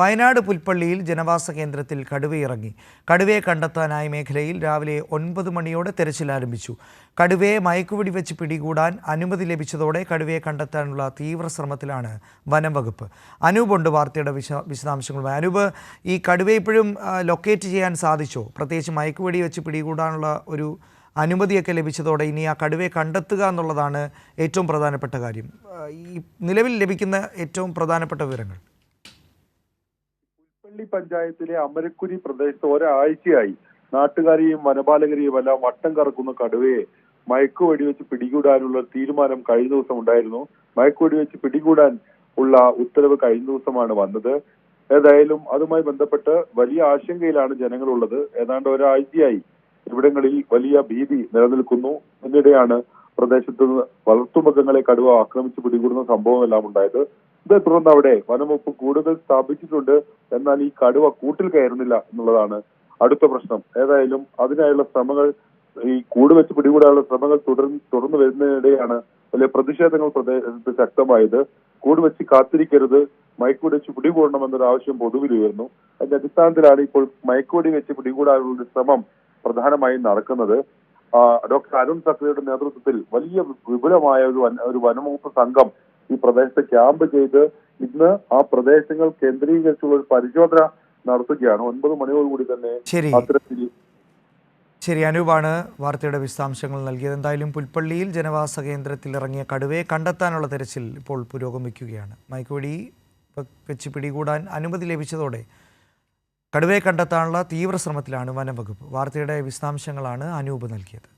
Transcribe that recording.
വയനാട് പുൽപ്പള്ളിയിൽ ജനവാസ കേന്ദ്രത്തിൽ കടുവയിറങ്ങി. കടുവയെ കണ്ടെത്താനായി മേഖലയിൽ രാവിലെ ഒൻപത് മണിയോടെ തെരച്ചിൽ ആരംഭിച്ചു. കടുവയെ മയക്കുവെടി വെച്ച് പിടികൂടാൻ അനുമതി ലഭിച്ചതോടെ കടുവയെ കണ്ടെത്താനുള്ള തീവ്ര ശ്രമത്തിലാണ് വനം വകുപ്പ്. അനൂപുണ്ട് വാർത്തയുടെ വിശ വിശദാംശങ്ങളുമായി. അനൂപ് ഈ കടുവയെ ഇപ്പോഴും ലൊക്കേറ്റ് ചെയ്യാൻ സാധിച്ചോ? പ്രത്യേകിച്ച് മയക്കുവെടി വെച്ച് പിടികൂടാനുള്ള ഒരു അനുമതിയൊക്കെ ലഭിച്ചതോടെ ഇനി ആ കടുവയെ കണ്ടെത്തുക എന്നുള്ളതാണ് ഏറ്റവും പ്രധാനപ്പെട്ട കാര്യം. ഈ നിലവിൽ ലഭിക്കുന്ന ഏറ്റവും പ്രധാനപ്പെട്ട വിവരങ്ങൾ. പള്ളി പഞ്ചായത്തിലെ അമരക്കുരി പ്രദേശത്ത് ഒരാഴ്ചയായി നാട്ടുകാരെയും വനപാലകരെയും എല്ലാം വട്ടം കറക്കുന്ന കടുവയെ മയക്കുവെടി വെച്ച് പിടികൂടാനുള്ള തീരുമാനം കഴിഞ്ഞ ദിവസം ഉണ്ടായിരുന്നു. മയക്കുവെടി വെച്ച് പിടികൂടാൻ ഉള്ള ഉത്തരവ് കഴിഞ്ഞ ദിവസമാണ് വന്നത്. ഏതായാലും അതുമായി ബന്ധപ്പെട്ട് വലിയ ആശങ്കയിലാണ് ജനങ്ങളുള്ളത്. ഏതാണ്ട് ഒരാഴ്ചയായി ഇവിടങ്ങളിൽ വലിയ ഭീതി നിലനിൽക്കുന്നു. ഇതിനിടെയാണ് പ്രദേശത്ത് വളർത്തുമൃഗങ്ങളെ കടുവ ആക്രമിച്ച് പിടികൂടുന്ന സംഭവമെല്ലാം ഉണ്ടായത്. ഇതേ തുടർന്ന് അവിടെ വനംവകുപ്പ് കൂടുതൽ സ്ഥാപിച്ചിട്ടുണ്ട്. എന്നാൽ ഈ കടുവ കൂട്ടിൽ കയറുന്നില്ല എന്നുള്ളതാണ് അടുത്ത പ്രശ്നം. ഏതായാലും അതിനായുള്ള ശ്രമങ്ങൾ ഈ കൂട് വെച്ച് പിടികൂടാനുള്ള ശ്രമങ്ങൾ തുടർന്ന് തുടർന്ന് വരുന്നതിനിടെയാണ് വലിയ പ്രതിഷേധങ്ങൾ പ്രദേശത്ത് ശക്തമായത്. കൂട് വെച്ച് കാത്തിരിക്കരുത്. മയക്കുവെടി വെച്ച് പിടികൂടണമെന്നൊരു ആവശ്യം പൊതുവിൽ ഉയർന്നു. അതിന്റെ അടിസ്ഥാനത്തിലാണ് ഇപ്പോൾ മയക്കുവെടി വെച്ച് പിടികൂടാനുള്ള ശ്രമം പ്രധാനമായും നടക്കുന്നത്. ഡോക്ടർ അരുൺ സക്രിയുടെ നേതൃത്വത്തിൽ വലിയ വിപുലമായ ഒരു ഒരു വനംവകുപ്പ് സംഘം ഈ പ്രദേശത്ത് ക്യാമ്പ് ചെയ്ത് ഇന്ന് ആ പ്രദേശങ്ങൾ കേന്ദ്രീകരിച്ചുള്ള ഒരു പരിശോധന നടത്തുകയാണ്. ഒൻപത് മണിയോടുകൂടി തന്നെ ശരി. അത്തരത്തിൽ ശരി അനൂപാണ് വാർത്തയുടെ വിശദാംശങ്ങൾ നൽകിയത്. എന്തായാലും പുൽപ്പള്ളിയിൽ ജനവാസ കേന്ദ്രത്തിൽ ഇറങ്ങിയ കടുവയെ കണ്ടെത്താനുള്ള തെരച്ചിൽ ഇപ്പോൾ പുരോഗമിക്കുകയാണ്. മയക്കുവെടി വെച്ച് പിടികൂടാൻ അനുമതി ലഭിച്ചതോടെ കടുവയെ കണ്ടെത്താനുള്ള തീവ്ര ശ്രമത്തിലാണ് വനം വകുപ്പ് വാർത്തയുടെ വിശദാംശങ്ങളാണ് അനൂപ് നൽകിയത്.